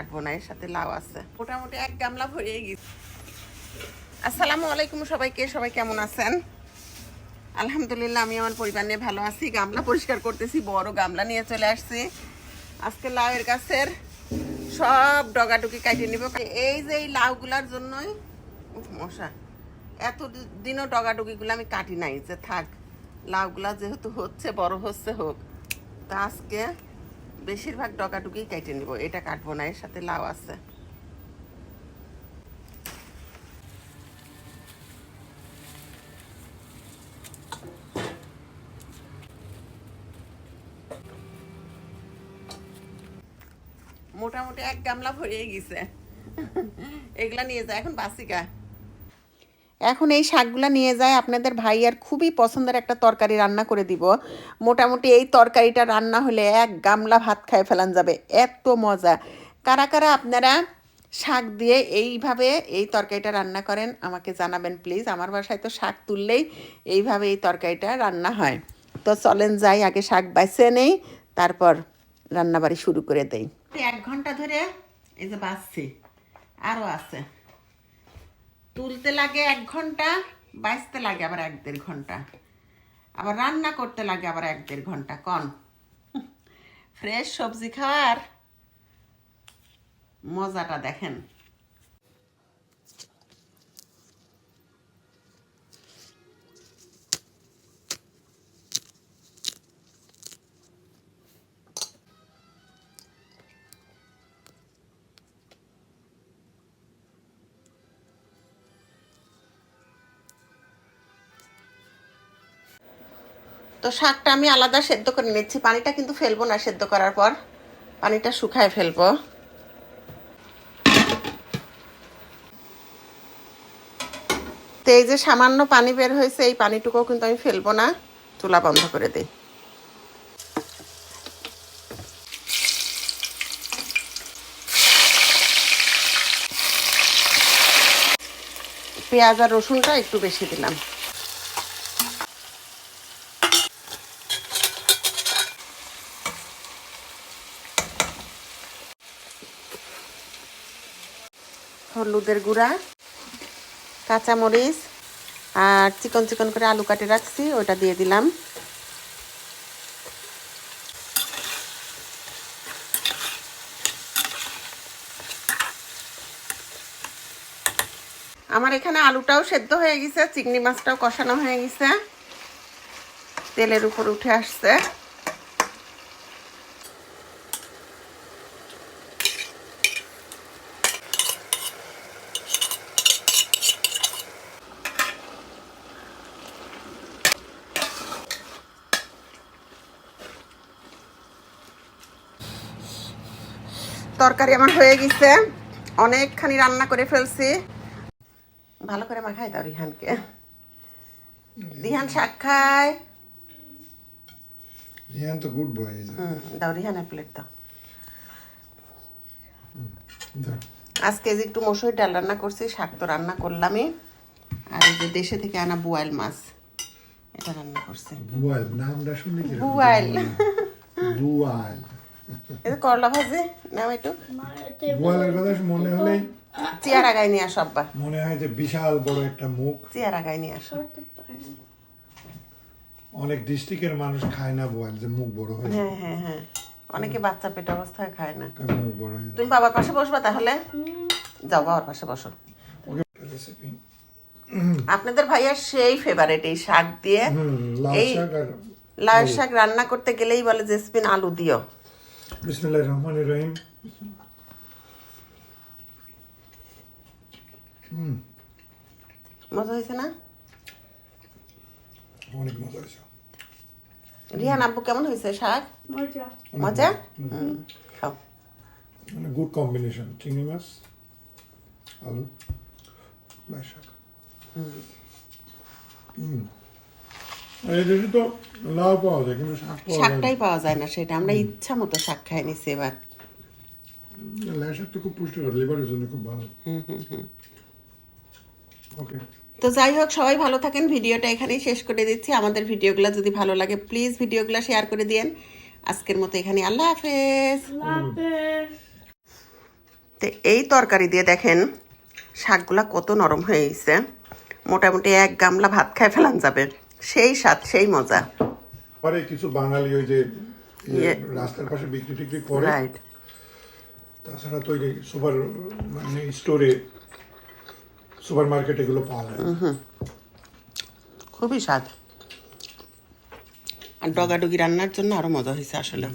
কাটবো না এর সাথে লাউ আছে। মোটামুটি এক গামলা ভরিয়ে গেছে। আসসালামু আলাইকুম সবাইকে সবাই কেমন আছেন? আলহামদুলিল্লাহ আমি আমার পরিবার নিয়ে ভালো আছি। গামলা পরিষ্কার করতেছি বড় গামলা নিয়ে চলে আসছি। আজকে লাউয়ের গাছের সব ডগাডুকি কাটিয়ে নিব। এই যে এই লাউগুলার জন্যই মশা এত দি- দিনও ডগাডুগিগুলো আমি কাটি নাই। যে থাক লাউগুলা যেহেতু হচ্ছে বড় হচ্ছে হোক তা আজকে বেশিরভাগ ডগাডুগি কেটে নিব, এটা কাটবো না, এর সাথে লাউ আছে। মোটামুটি এক গামলা ভরিয়ে গেছে। এগুলা নিয়ে যায় এখন বাসিকা এখন এই শাকগুলো নিয়ে যায়, আপনাদের ভাই আর খুবই পছন্দের একটা তরকারি রান্না করে দিব। মোটামুটি এই তরকারিটা রান্না হলে এক গামলা ভাত খায় ফেলান যাবে। এত মজা। কারা কারা আপনারা শাক দিয়ে এইভাবে এই তরকারিটা রান্না করেন, আমাকে জানাবেন প্লিজ। আমার বাসায় তো শাক তুললেই এইভাবে এই তরকারিটা রান্না হয়। তো চলেন যাই, আগে শাক বাছে নেই, তারপর রান্নাবাড়ি শুরু করে দেই। এক ঘণ্টা ধরে এই যে বাছছি আরও আছে। তুলতে লাগে এক ঘণ্টা বাঁচতে লাগে আবার এক দেড় ঘণ্টা। আবার রান্না করতে লাগে আবার এক দেড় ঘণ্টা, কন। ফ্রেশ সবজি খাওয়ার মজাটা দেখেন। তো শাকটা আমি আলাদা সেদ্ধ করে নিচ্ছি। পানিটা কিন্তু ফেলব না সেদ্ধ করার পর। পানিটা শুকায় ফেলব। তো এই যে সামান্য পানি বের হয়েছে, এই পানিটুকুও কিন্তু আমি ফেলব না। চুলা বন্ধ করে দিই। পেঁয়াজ আর রসুনটা একটু বেশি দিলাম। হলুদের গুঁড়া, কাঁচামরিচ আর চিকন চিকন করে আলু কাটে রাখছি ওটা দিয়ে দিলাম। আমার এখানে আলুটাও সেদ্ধ হয়ে গেছে, চিংড়ি মাছটাও কষানো হয়ে গেছে। তেলের উপর উঠে আসছে। তরকারি আমার হয়ে গেছে। অনেকখানি রান্না করে ফেলছি। ভালো করে মাখাই দাও রিহানকে। রিহান শাক খায়। রিহান তো গুড বয় হুম, দাও রিহানের প্লেট দাও। আজকে যে একটু মসুর ডাল রান্না করছি শাক তো রান্না করলামই। আর এই যে দেশে থেকে আনা বুয়াইল মাছ এটা রান্না করছি। বুয়াল নামটা শুনলে কি বুয়াইল। বুয়াল এই যে করলা ভাজি নাও একটু। বুয়ালের কথা মনে হলেই চেয়ারা গায়ে নিয়ে আসো আব্বা। মনে হয় যে বিশাল বড় একটা মুখ। চেয়ারা গায়ে নিয়ে আসো। অনেক ডিস্ট্রিক্টের মানুষ খায় না বোয়াল যে মুখ বড় হয় হ্যাঁ হ্যাঁ হ্যাঁ। অনেকে বাচ্চা পেট অবস্থায় খায় না। মুখ বড় হয় তুমি বাবার পাশে বসবা তাহলে? যাও বাবার পাশে বসো। আপনাদের ভাইয়ার সেই ফেভারিট এই শাক দিয়ে লাল এই শাক শাক রান্না করতে গেলেই বলে যে স্পিন আলু দিও। বিসমিল্লাহির রহমানির রহিম মজা হয়েছে না অনেক মজা হয়েছে রিহান আব্বু কেমন হয়েছে শাক মজা মজা হুম, খাও মানে গুড কম্বিনেশন চিংড়ি মাছ আলু লাল শাক হুম দেশে তো লাউ পাওয়া যায় কিন্তু শাক পাওয়া শাকটাই পাওয়া যায় না সেটা আমরা ইচ্ছা মতো শাক খাই নিছি এবার। লাল শাক তো খুব পুষ্টিকর লিভারের জন্য খুব ভালো। ওকে। তো যাই হোক সবাই ভালো থাকেন ভিডিওটা এখানেই শেষ করে দিচ্ছি। আমাদের ভিডিওগুলো যদি ভালো লাগে প্লিজ ভিডিওগুলো শেয়ার করে দিয়েন। আজকের মতো এখানে আল্লাহ হাফেজ। তো এই তরকারি দিয়ে দেখেন শাকগুলা কত নরম হয়ে গেছে। মোটামুটি এক গামলা ভাত খায় ফেলান যাবে। সেই স্বাদ সেই মজা। পরে কিছু বাঙালি ওই যে ইয়ে। রাস্তার পাশে বিক্রি টিক্রি করে। রাইট তাছাড়া তো ওই যে সুপার মানে স্টোরে সুপার মার্কেট এগুলো পাওয়া যায়। খুবই স্বাদ। আর ডগাডুগি রান্নার জন্য আরও মজা হয়েছে আসলে।